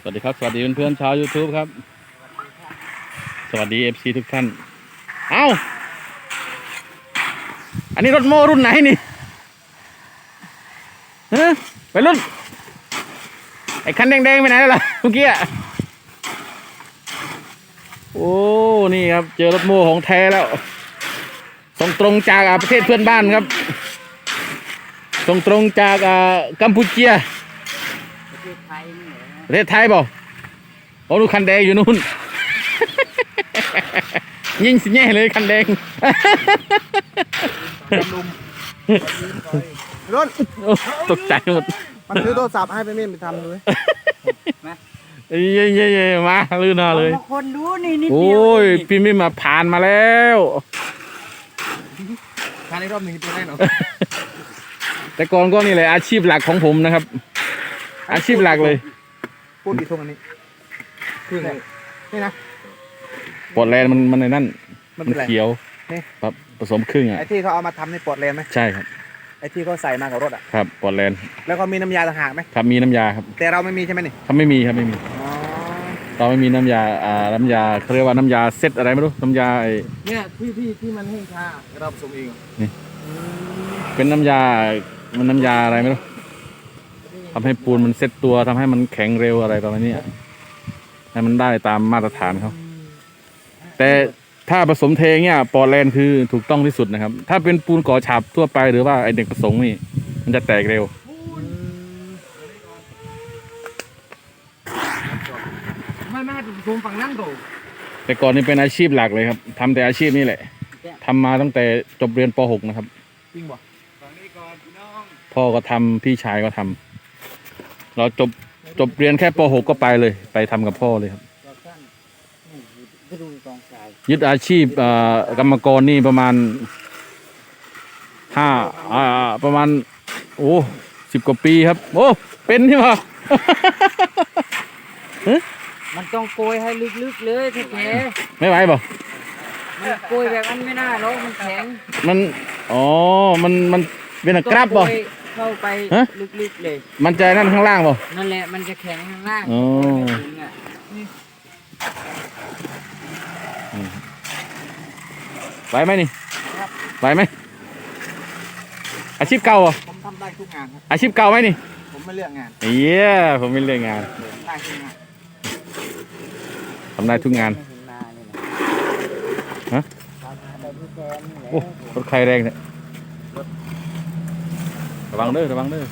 สวัสดีครับ สวัสดีเพื่อนๆชาว YouTube ครับ สวัสดี FC ทุกท่าน เอ้า อันนี้รถโม่รุ่นไหนนี่ฮะไปรุ่น ไอ้คันแดงๆไปไหนแล้วล่ะเมื่อกี้อะโอ้ นี่ครับ เจอรถโม่ของแท้แล้ว ส่งตรงจากประเทศเพื่อนบ้านครับ ส่งตรงจากอ่ากัมพูเชียประเทศไทยนี่ ประเทศไทยเปล่าโอ้ดูคันแดงอยู่นู่น ยิงสิแง่เลยคันแดงรถโอ้ตกใจหมดมันซื้อโทรศัพท์ให้ไปเม่นไปทำด้วยเย้เย้เย้มาลื่นหน้าเลยบางคนดูนี่นิดโอ้เดียวยพี่มิมมาผ่านมาแล้วทานในรอบหนึ่งตัวแน่นอนแต่ก่อนก็นี่แหละอาชีพหลักของผมนะครับ อาชีพหลักเลย พูดกี่ทุ่งอันนี้ครึ่งนี่นะปอดแลนด์มันมันในนั่นมันมันเป็นไร เขียวนี่ ครับผสมครึ่งอะไอ้ที่เขาเอามาทำในปลดเลนไหมใช่ครับไอ้ที่เขาใส่มากับรถอะครับปอดแลนด์แล้วก็มีน้ำยาต่างหากไหมครับมีน้ำยาครับแต่เราไม่มีใช่ไหมนี่ถ้าไม่มีครับไม่มี อ๋อเราไม่มีน้ำยาอ่าน้ำยาเขาเรียกว่าน้ำยาเซตอะไรไม่รู้น้ำยาไอเนี่ยที่ที่ที่มันให้ชาเราผสมเองเป็นน้ำยามันน้ำยาอะไรไม่รู้ ทำให้ปูนมันเซ็ตตัวทำให้มันแข็งเร็วอะไรประมาณเนี้ยให้มันได้ตามมาตรฐานเขาแต่ถ้าผสมเทเนี่ยปอร์แลนด์คือถูกต้องที่สุดนะครับ ถ้าเป็นปูนก่อฉาบทั่วไปหรือว่าไอเด็กผสมนี่ มันจะแตกเร็วไม่ไม่ผสมฝั่งนั่งโตแต่ก่อนนี่เป็นอาชีพหลักเลยครับทำแต่อาชีพนี้แหละทำมาตั้งแต่จบเรียนป .6 นะครับจริงบ่พ่อก็ทำพี่ชายก็ทำ เราจบจบเรียนแค่ป .6 ก็ไปเลย ไปทำกับพ่อเลยครับเราสั้นนี่ไปดูกองทรายยึดอาชีพเอ่อกรรมกรนี่ประมาณห้าอ่าประมาณ โอ้สิบกว่าปีครับ โอ้เป็นใช่ไหม มันต้องโกยให้ลึกๆเลยแท้ไม่ไหวเปล่าๆมันโกยแบบนั้นไม่น่าหรอกมันแข็งมันอ๋อมันมันเป็นอะกรับต้บ่องโกย เข้าไปฮะ ลึกๆเลย มันใจนั่นข้างล่างบ่นั่นแหละมันจะแข็งข้างล่างอ๋อ ไม่ถึงอะไหวไหมนี่ไหวไหมอาชีพเก่าเหรอผมทำได้ทุกงานครับ อาชีพเก่าไหมนี่ผมไม่เลือกงานเยี่ยผมไม่เลือกงานได้ทุกงานทำได้ทุกงาน ไม่เห็นมาเลยนะฮะทำมาแต่พี่แซมนี่แหละโอ้รถใครแรงเนี่ยระวังเด้อระวังเด้อ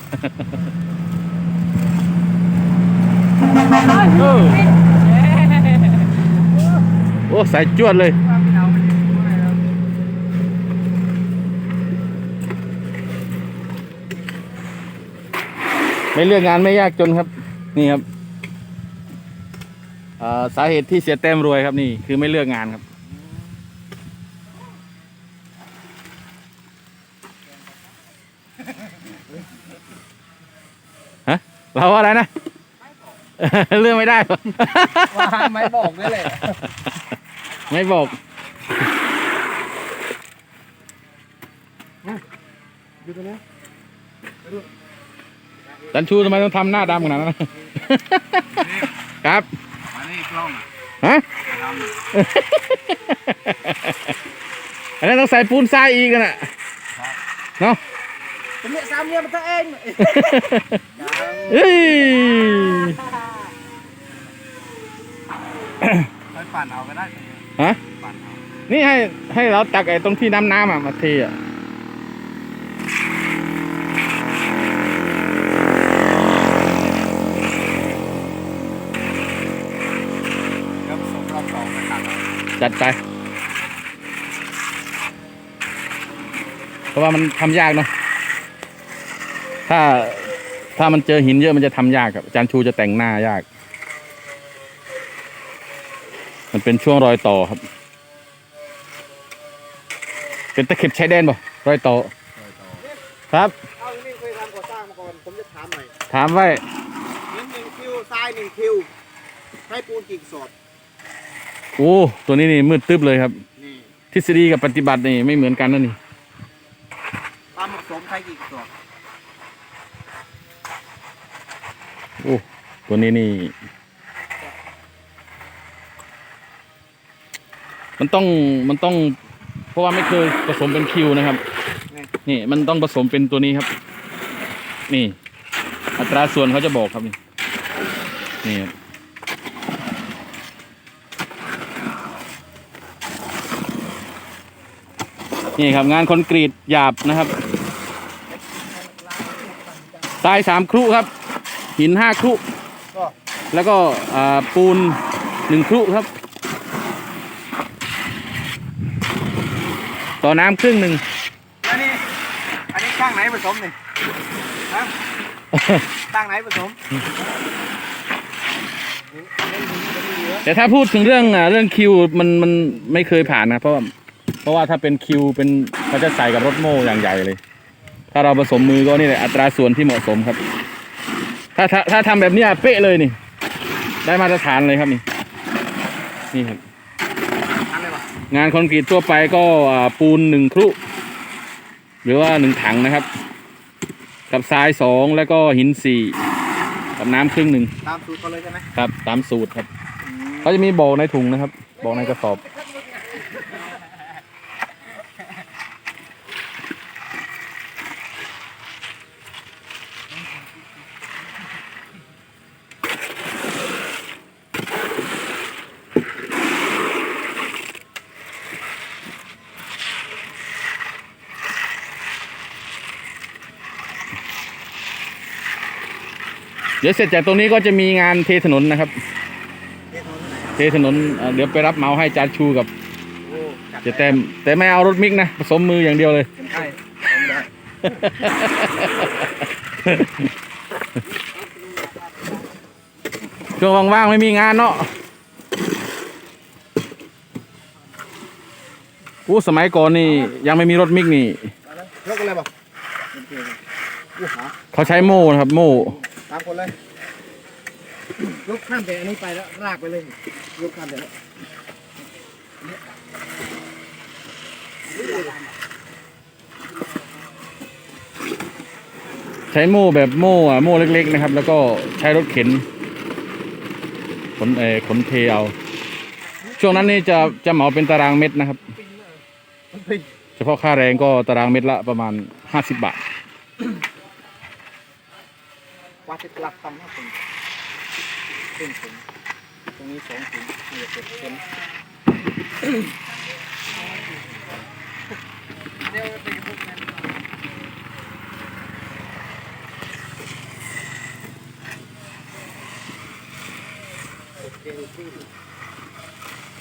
เออโอ้สายจวดเลยไม่เลือกงานไม่ยากจนครับ นี่ครับอ่าสาเหตุที่เสียแต้มรวยครับนี่คือไม่เลือกงานครับ เราว่าอะไรนะเลือกไม่ได้ปะว่าไม่บอกด้วยเลยไม่บอกดูตัวนี้จันชูทำไมต้องทำหน้าดำขนาดนั้นครับมานี่กล้องฮะอันนั้นต้องใส่ปูนทรายอีกน่ะเนาะผมเนี่ยสามเนี่ยมันตัวเอง เฮ้ยไปปั่นเอาก็ได้ฮะ ปั่นเอานี่ให้ให้เราตักไอ้ตรงที่น้ำน้ำอะมาเทอะเดี๋ยวผสมรอบสองนะครับจัดไป เพราะว่ามันทำยากเนาะถ้า ถ้ามันเจอหินเยอะมันจะทำยากครับอาจารย์ชูจะแต่งหน้ายาก มันเป็นช่วงรอยต่อครับ เป็นตะเข็บชายแดนป่ะรอยต่อครับเอานี่เคยทำก่อสร้างมาก่อนผมจะถามหน่อยถามไว้หินหนึ่งคิวทรายหนึ่งคิวให้ปูนกี่กระสอบโอ้ตัวนี้นี่มืดตึ๊บเลยครับนี่ทฤษฎีกับปฏิบัตินี่ไม่เหมือนกันนะนี่ความเหมาะสมใช้กี่กระสอ อ้ตัวนี้นี่ มันต้องมันต้อง เพราะว่าไม่เคยผสมเป็นคิวนะครับ นี่มันต้องผสมเป็นตัวนี้ครับ นี่ อัตราส่วนเขาจะบอกครับนี่นี่นี่ครับงานคอนกรีตหยาบนะครับ ตายสามครุครับ หินห้าครุก็แล้วก็อ่าปูนหนึ่งครุครับ ต่อน้ำครึ่งหนึ่งแล้วนี่อันนี้ข้างไหนผสมนี่ฮะข้างไหนผสมหินเล่นหินจะมีเหลือแต่ถ้าพูดถึงเรื่องอ่าเรื่องคิวมันมันไม่เคยผ่านนะเพราะว่าเพราะว่าถ้าเป็นคิวเป็นเขาจะใส่กับรถโม่อย่างใหญ่เลย ถ้าเราผสมมือก็นี่แหละอัตราส่วนที่เหมาะสมครับ ถ้าถ้าถ้าทำแบบเนี้ยเป๊ะเลยนี่ ได้มาตรฐานเลยครับนี่ นี่ครับทำเลยป่ะงานคอนกรีตทั่วไปก็อ่าปูนหนึ่งครุ หรือว่าหนึ่งถังนะครับ กับทรายสองแล้วก็หินสี่กับน้ำครึ่งหนึ่งตามสูตรเขาเลยใช่ไหมครับ ตามสูตรครับ เขาจะมีบอกในถุงนะครับ บอกในกระสอบ เดี๋ยวเสร็จจากตรงนี้ก็จะมีงานเทถนนนะครับ เทถนนที่ไหนเทถนนเอ่อเดี๋ยวไปรับเหมาให้จานชูกับโอ้จัดเจะแต้มแต่ไม่เอารถมิกนะผสมมืออย่างเดียวเลย ใช่ผมได้ช่วงว่างๆไม่มีงานเนาะอู้สมัยก่อนนี่ยังไม่มีรถมิกนี่ยกกันเลยป่ะอู้หาเขาใช้โม่นะครับ โม่ ตามคนเลยยกข้ามไปอันนี้ไปแล้วลากไปเลยยกข้ามไปแล้วใช้โม่แบบโม่อะโม่เล็กๆนะครับ แล้วก็ใช้รถเข็นขนเออขนเทเอาช่วงนั้นนี่จะจะเหมาเป็นตารางเม็ดนะครับมันเป็นเฉพาะค่าแรงก็ตารางเม็ดละประมาณห้าสิบบาท ว่าจะหลักตันนะผมเป็นผมตรงนี้สองถุงนี่จะเป็นเป็นเดี๋ยวไปพวกนั้น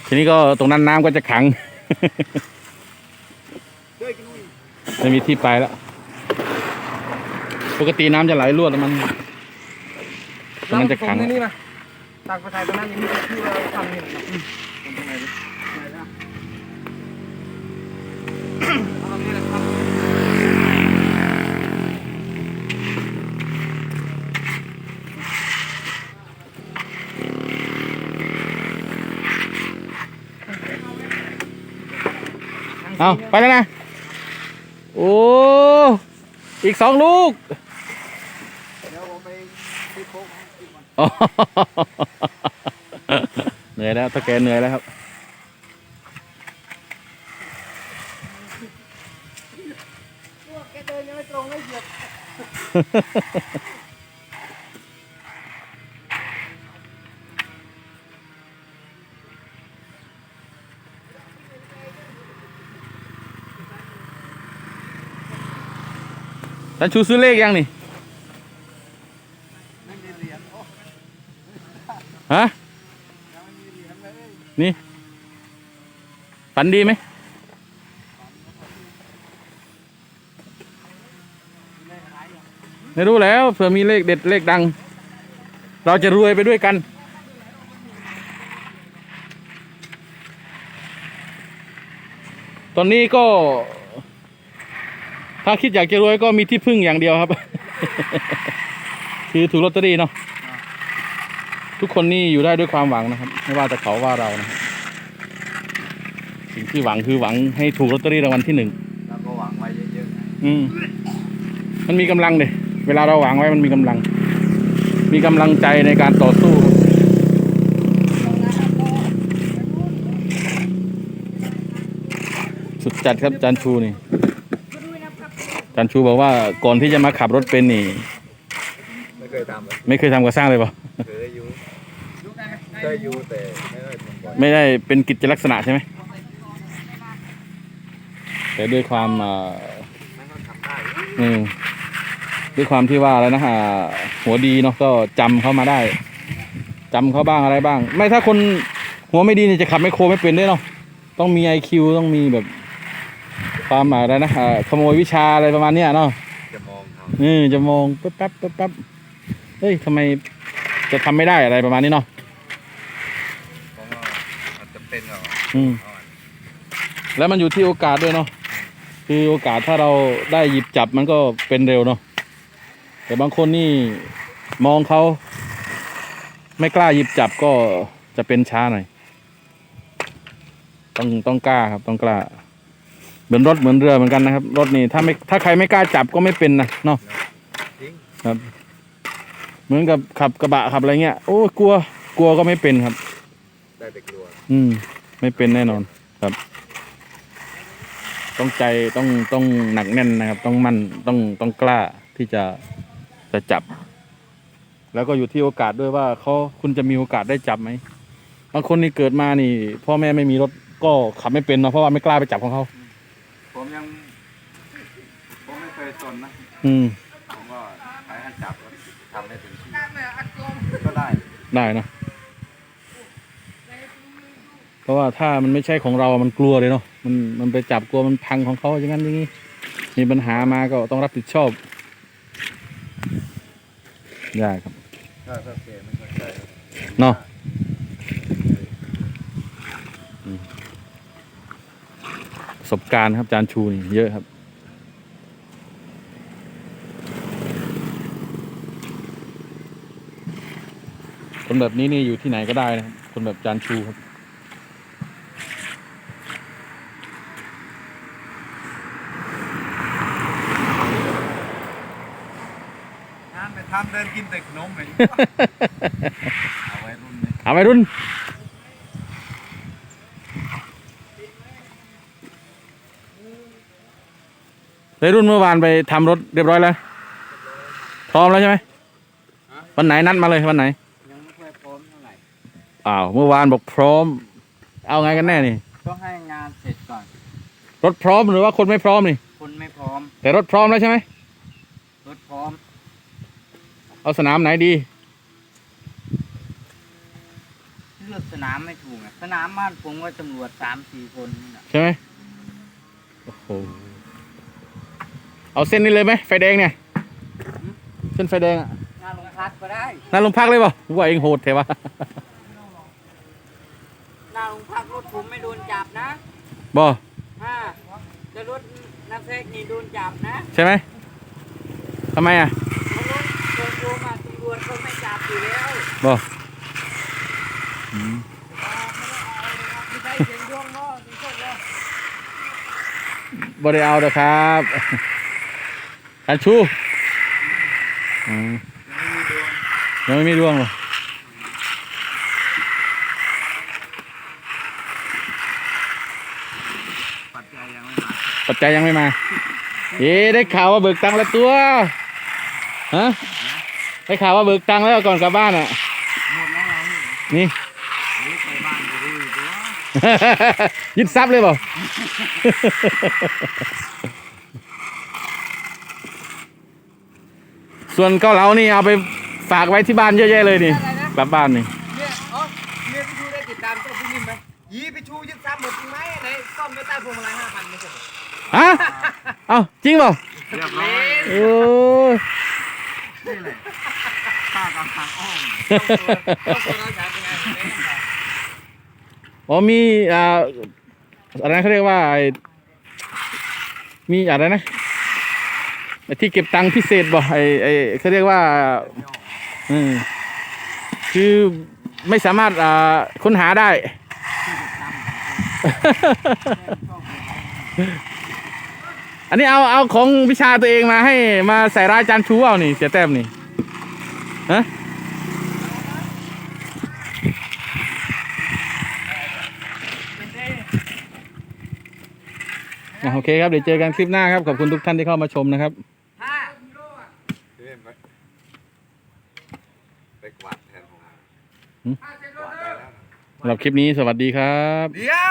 ทีนี้ก็ตรงนั้นน้ำก็จะขังเฮ้ยกินนู่นไม่มีที่ไปแล้ว ปกติน้ำจะไหลรวดแล้วมัน ตรงนั้นจะขังตรงนี่นะต่างประเทศตรงนั้นยังมีที่เราทำนี่นะครับตรงไหนดิไหนนะเอาตรงนี้นะครับเอาไปแล้วนะ โอ้ อีกสองลูก เดี๋ยวผมไปซื้อโค้กมาให้กินก่อน อ๋อ เหนื่อยแล้วถ้าแกเหนื่อยแล้วครับแกเดินยังไม่ตรงเลยเหยียบท่านชูซื้อเลขยังนี่ ไม่มีเหรียญโอ้ ฮะ ยังไม่มีเหรียญเลย นี่ ฝันดีไหมไม่รู้แล้วเผื่อมีเลขเด็ดเลขดัง เราจะรวยไปด้วยกัน ตอนนี้ก็ ถ้าคิดอยากจะรวยก็มีที่พึ่งอย่างเดียวครับ คือถูกลอตเตอรี่เนาะ ทุกคนนี่อยู่ได้ด้วยความหวังนะครับ ไม่ว่าจะเขาว่าเรานะครับสิ่งที่หวังคือหวังให้ถูกลอตเตอรี่รางวัลที่หนึ่งแล้วก็หวังไว้เยอะๆไงอืมมันมีกำลังเลยเวลาเราหวังไว้มันมีกำลัง มีกำลังใจในการต่อสู้ครับจัดครับอาจานชูนี่อาจานชูบอกว่าก่อนที่จะมาขับรถเป็นนี่ ไม่เคยทำเลยไม่เคยทำก่อสร้างเลยเปล่าเคยอยู่ เคยอยู่แต่ไม่ได้ทำบ่อยไม่ได้เป็นกิจลักษณะใช่ไหม แต่ด้วยความอ่ามันก็ทำได้อืมด้วยความที่ว่าแล้วนะอ่าหัวดีเนาะก็จำเขามาได้จำเขาบ้างอะไรบ้าง ไม่ถ้าคนหัวไม่ดีเนี่ยจะขับไมคโครไม่เป็นด้วยเนาะต้องมีไอคิวต้องมีแบบ ความอะไรนะอ่าขโมยวิชาอะไรประมาณเนี้ยเนาะ จะมองเขาอืมจะมองแป๊บแป๊บแป๊บแป๊บเฮ้ยทำไมจะทำไม่ได้อะไรประมาณนี้เนาะเพราะ ออืมแล้วมันอยู่ที่โอกาสด้วยเนาะคือโอกาสถ้าเราได้หยิบจับมันก็เป็นเร็วเนาะแต่บางคนนี่มองเขาไม่กล้าหยิบจับก็จะเป็นช้าหน่อย ต้องต้องกล้าครับต้องกล้า เหมือนรถเหมือนเรือเหมือนกันนะครับ รถนี่ถ้าไม่ถ้าใครไม่กล้าจับก็ไม่เป็นนะเนาะจริงครับ เหมือนกับขับกระบะขับอะไรเงี้ยโอ้กลัว กลัวก็ไม่เป็นครับ ได้แต่กลัว อืม ไม่เป็นแน่นอนครับ ต้องใจต้องต้องหนักแน่นนะครับ ต้องมั่นต้องต้องกล้าที่จะจะจับ แล้วก็อยู่ที่โอกาสด้วยว่าเขาคุณจะมีโอกาสได้จับไหมบางคนนี่เกิดมานี่ พ่อแม่ไม่มีรถก็ขับไม่เป็นเนาะเพราะว่าไม่กล้าไปจับของเขาผมยังผมไม่เคยสนนะอืมผมก็ใช้ให้จับก็ทำให้ถึงที่ก็ได้ได้เนอะ เพราะว่าถ้ามันไม่ใช่ของเรา มันกลัวเลยเนาะ มันมันไปจับกลัวมันพังของเขาอย่างนั้นอย่างนี้ มีปัญหามาก็ต้องรับผิดชอบยากครับถ้าถ้าเกไม่เข้าใจเนาะประสบการณ์ครับอาจารย์ชูนี่เยอะครับคนแบบนี้นี่อยู่ที่ไหนก็ได้นะครับ คนแบบอาจารย์ชูครับ งานไปทำเดินกินแต่ขนมเองเอาไว้รุ่นนี้เอาไปรุ่นไปรุ่นเมื่อวานไปทำรถเรียบร้อยแล้ว พร้อมแล้วใช่ไหมวันไหนนัดมาเลยวันไหนยังไม่ค่อยพร้อมเท่าไหร่อ้าวเมื่อวานบอกพร้อม เอาไงกันแน่นี่ต้องให้งานเสร็จก่อน รถพร้อมหรือว่าคนไม่พร้อมนี่ คนไม่พร้อม แต่รถพร้อมแล้วใช่ไหมรถพร้อม เอาสนามไหนดี เลือกสนามไม่ถูกอะสนามบ้านผมก็ตำรวจสามสี่คนนี่นะใช่ไหมโอ้โหเอาเส้นนี้เลยไหมไฟแดงเนี่ย เส้นไฟแดงอะงานลงพักก็ได้น่าลงพักเลยเปล่าว่าเองโหดเทวะ หน้าลงพักรถผมไม่โดนจับนะบอฮ่าจะรถนักเทคนี่โดนจับนะ ใช่ไหมทำไมอะ อยู่แล้วบอไม่ได้เสียงดวงเนาะถึงโชคแล้วบอได้เอาเด้อครับอันชูอืมยังไม่มีดวงเหรอปัจจัยยังไม่มาปัจจัยยังไม่มา เอ๊ะได้ข่าวว่าเบิกตังค์แล้วตัว ฮะ ได้ข่าวว่าเบิกตังค์แล้วก่อนกลับบ้านอะ หมดแล้วเหรอนี่นี่ไปบ้านก็รู้อยู่ตัวยึดทรัพย์เลยเปล่า ส่วนเกาเหลานี่เอาไปฝากไว้ที่บ้านเยอะแยะเลยนี่ อะไรนะ กลับบ้านนี่ เนี่ยอ๋อเนี่ยพี่ชูได้ติดตามตัวพี่นิ่มไหมยีพี่ชูยึดซ้ำหมดจริงไหมไหนซ่อมด้วยใต้พวงมาลัยห้าพันไม่ใช่เหรอฮะ เอาจริงเปล่าเรียบร้อยโอ้ยนี่เลยป้ากำลัง อ๋อมีอ่าอะไรเขาเรียกว่ามีอะไรนะที่เก็บตังค์พิเศษบ่ไอ้ไอ้เขาเรียกว่าอืมคือไม่สามารถอ่าค้นหาได้ อันนี้เอาเอาของวิชาตัวเองมาให้มาใส่ร้ายจานชูเอานี่เสียแต้มนี่ ฮะอะโอเคครับ เดี๋ยวเจอกันคลิปหน้าครับ ขอบคุณทุกท่านที่เข้ามาชมนะครับสำหรับคลิปนี้สวัสดีครับ